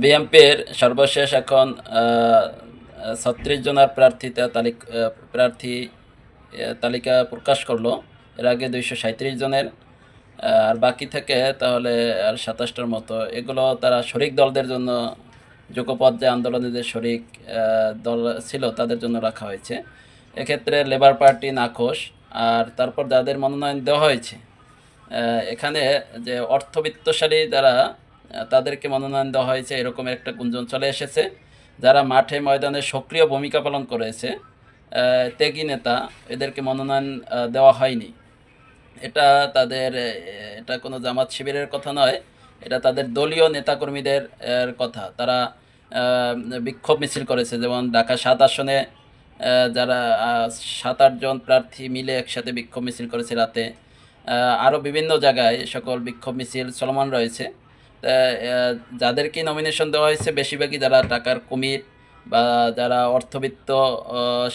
বিএনপির সর্বশেষ এখন ছত্রিশ জনের প্রার্থীতা তালিকা প্রার্থী তালিকা প্রকাশ করল। এর আগে দুইশো সাঁত্রিশ জনের আর বাকি থেকে তাহলে আর সাতাশটার মতো। এগুলো তারা শরিক দলদের জন্য যোগপথ যে আন্দোলনে যে শরিক দল ছিল তাদের জন্য রাখা হয়েছে। এক্ষেত্রে লেবার পার্টি নাখোশ, আর তারপর যাদের মনোনয়ন দেওয়া হয়েছে এখানে যে অর্থবিত্তশালী যারা তাদেরকে মনোনয়ন দেওয়া হয়েছে এরকম একটা গুঞ্জন চলে এসেছে। যারা মাঠে ময়দানে সক্রিয় ভূমিকা পালন করেছে ত্যাগী নেতা, এদেরকে মনোনয়ন দেওয়া হয়নি। এটা তাদের এটা কোনো জামাত শিবিরের কথা নয়, এটা তাদের দলীয় নেতাকর্মীদের কথা। তারা বিক্ষোভ মিছিল করেছে, যেমন ঢাকা সাত আসনে যারা সাত আটজন প্রার্থী মিলে একসাথে বিক্ষোভ মিছিল করেছে রাতে। আরও বিভিন্ন জায়গায় সকল বিক্ষোভ মিছিল চলমান রয়েছে। যাদেরকে নমিনেশন দেওয়া হয়েছে, বেশিরভাগই যারা টাকার কুমির বা যারা অর্থবিত্ত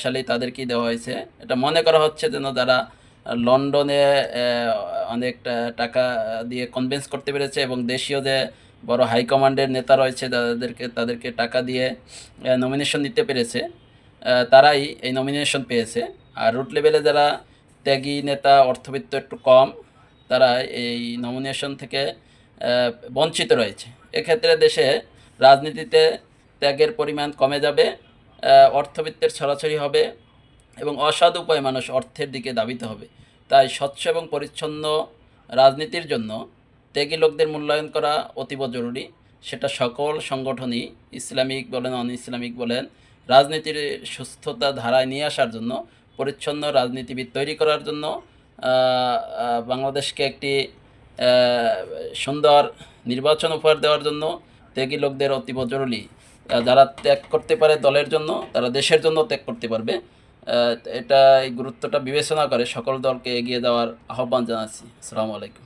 শালী তাদেরকেই দেওয়া হয়েছে। এটা মনে করা হচ্ছে যেন যারা লন্ডনে অনেক টাকা দিয়ে কনভিন্স করতে পেরেছে এবং দেশীয় যে বড় হাইকমান্ডের নেতা রয়েছে, তাদেরকে তাদেরকে টাকা দিয়ে নমিনেশন নিতে পেরেছে। তারাই এই নমিনেশন পেয়েছে। আর রুট লেভেলে যারা ত্যাগী নেতা, অর্থবিত্ত একটু কম, তারা এই নমিনেশন থেকে বঞ্চিত রয়েছে। এক্ষেত্রে দেশে রাজনীতিতে ত্যাগের পরিমাণ কমে যাবে অর্থবিত্তের ছড়াছড়ি হবে এবং অসাধু উপায়ে মানুষ অর্থের দিকে দাবিত হবে। তাই স্বচ্ছ এবং পরিচ্ছন্ন রাজনীতির জন্য ত্যাগী লোকদের মূল্যায়ন করা অতীব জরুরি। সেটা সকল সংগঠনই ইসলামিক বলেন অন ইসলামিক বলেন, রাজনীতির সুস্থতা ধারায় নিয়ে আসার জন্য, পরিচ্ছন্ন রাজনীতিবিদ তৈরি করার জন্য বাংলাদেশকে একটি সুন্দর নির্বাচন উপহার দেওয়ার জন্য ত্যাগী লোকদের অতীব জরুরি। যারা ত্যাগ করতে পারে দলের জন্য, তারা দেশের জন্য ত্যাগ করতে পারবে। এটা এই গুরুত্বটা বিবেচনা করে সকল দলকে এগিয়ে দেওয়ার আহ্বান জানাচ্ছি। আসসালামু আলাইকুম।